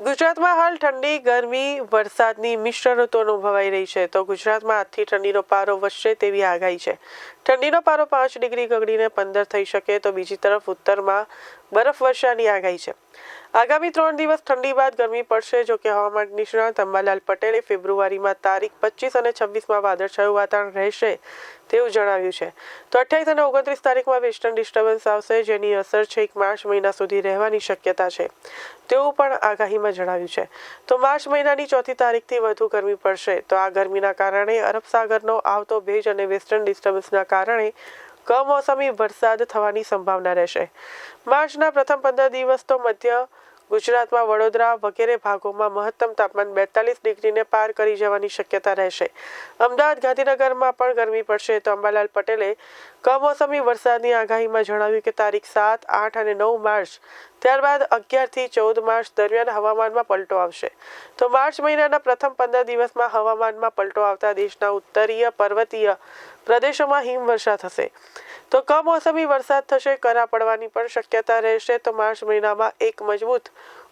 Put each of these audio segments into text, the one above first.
ગુજરાતમાં હાલ ઠંડી, ગરમી, વરસાદની મિશ્ર ઋતુ અનુભવાઈ રહી છે. તો ગુજરાતમાં આજથી ઠંડીનો પારો વધશે તેવી આગાહી છે. ઠંડીનો પારો પાંચ ડિગ્રી ગગડીને પંદર થઈ શકે તો બીજી તરફ ઉત્તરમાં બરફ વર્ષાની આગાહી છે. આગામી ત્રણ દિવસ ઠંડી બાદ ગરમી પડશે, જો કે હવામાન નિષ્ણાત અંબાલાલ પટેલે ફેબ્રુઆરીમાં તારીખ પચીસ અને છવ્વીસમાં વાદળછાયું વાતાવરણ રહેશે તેવું જણાવ્યું છે. તો અઠ્યાવીસ અને ઓગણત્રીસ તારીખમાં વેસ્ટર્ન ડિસ્ટર્બન્સ આવશે, જેની અસર છેક માર્ચ મહિના સુધી રહેવાની શક્યતા છે, તેવું પણ આગાહીમાં જણાવ્યું છે. તો માર્ચ મહિનાની ચોથી તારીખથી વધુ ગરમી પડશે, તો આ ગરમીના કારણે અરબ સાગરનો આવતો ભેજ અને વેસ્ટર્ન ડિસ્ટર્બન્સના કારણે કમોસમી વરસાદ થવાની સંભાવના રહેશે. માર્ચના પ્રથમ પંદર દિવસ તો મધ્ય ગુજરાતમાં વડોદરા વગેરે ભાગોમાં મહત્તમ તાપમાન બેતાલીસ ડિગ્રીને પાર કરી જવાની શક્યતા રહેશે. અમદાવાદ ગાંધીનગરમાં પણ ગરમી પડશે તો અંબાલાલ પટેલે કમોસમી વરસાદની આગાહીમાં જણાવ્યું કે તારીખ સાત, આઠ અને નવ માર્ચ, ત્યારબાદ અગિયારથી ચૌદ માર્ચ દરમિયાન હવામાનમાં પલટો આવશે. તો માર્ચ મહિનાના પ્રથમ પંદર દિવસમાં હવામાનમાં પલટો આવતા દેશના ઉત્તરીય પર્વતીય પ્રદેશોમાં હિમવર્ષા થશે. તો કમોસમી વરસાદ થશે, કરા પડવાની પણ શક્યતા રહેશે, તો માર્ચ મહિનામાં એક મજબૂત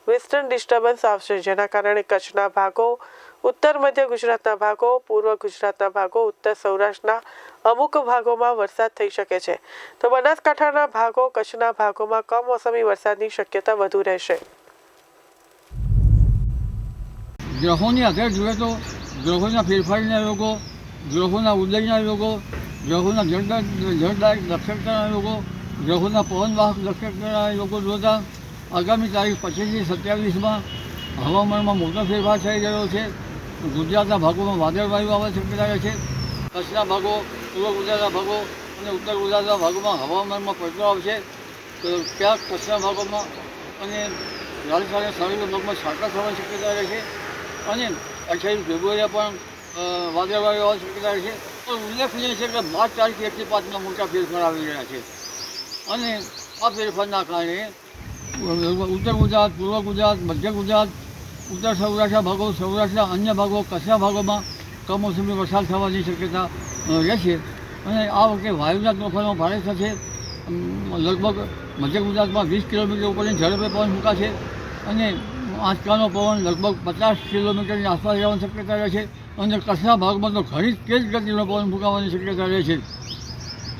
વેસ્ટર્ન ડિસ્ટર્બન્સ આવશે, જેના કારણે કચ્છના ભાગો, ઉત્તર મધ્ય ગુજરાતના ભાગો, પૂર્વ ગુજરાતના ભાગો, ઉત્તર સૌરાષ્ટ્રના અમુક ભાગોમાં વરસાદ થઈ શકે છે. તો બનાસકાંઠાના ભાગો, કચ્છના ભાગોમાં કમોસમી વરસાદની શક્યતા વધુ રહેશે. ગ્રહોની અસર જોઈએ તો ગ્રહોના ફેરફારના યોગો ગ્રહોના ઉદયના યોગો ગ્રહોના જળદાર જળદાયક નક્ષત્રના લોકો ગ્રહોના પવનવાહક નક્ષત્રના લોકો જોતા આગામી તારીખ પચીસથી સત્યાવીસમાં હવામાનમાં મોટો ફેરફાર થઈ રહ્યો છે. ગુજરાતના ભાગોમાં વાદળવાયુ આવવા શક્યતા રહે છે. કચ્છના ભાગો, પૂર્વ ગુજરાતના ભાગો અને ઉત્તર ગુજરાતના ભાગોમાં હવામાનમાં પલટો આવશે. તો ક્યાંક કચ્છના ભાગોમાં અને રાજસ્થાન સામેના ભાગમાં છાંટા થવાની શક્યતા રહે છે. અને અઠ્યાવીસ ફેબ્રુઆરીએ પણ વાદળવાયુ આવવાની શક્યતા રહે છે. પણ ઉલ્લેખનીય છે કે માર્ચ તારીખ એકથી પાંચમાં મોટા ફેરફાર આવી રહ્યા છે. અને આ ફેરફારના કારણે ઉત્તર ગુજરાત, પૂર્વ ગુજરાત, મધ્ય ગુજરાત, ઉત્તર સૌરાષ્ટ્રના ભાગો, સૌરાષ્ટ્રના અન્ય ભાગો, કચ્છના ભાગોમાં કમોસમી વરસાદ થવાની શક્યતા રહેશે. અને આ વખતે વાયુના તોફાનો ભારે થશે. લગભગ મધ્ય ગુજરાતમાં વીસ કિલોમીટર ઉપરની ઝડપે પવન ફૂંકાશે. અને આંચકાનો પવન લગભગ પચાસ કિલોમીટરની આસપાસ જવાની શક્યતા રહે છે. અને કચ્છના ભાગમાં તો ઘણી તેજ ગતિનો પવન ફૂંકાવાની શક્યતા રહે છે.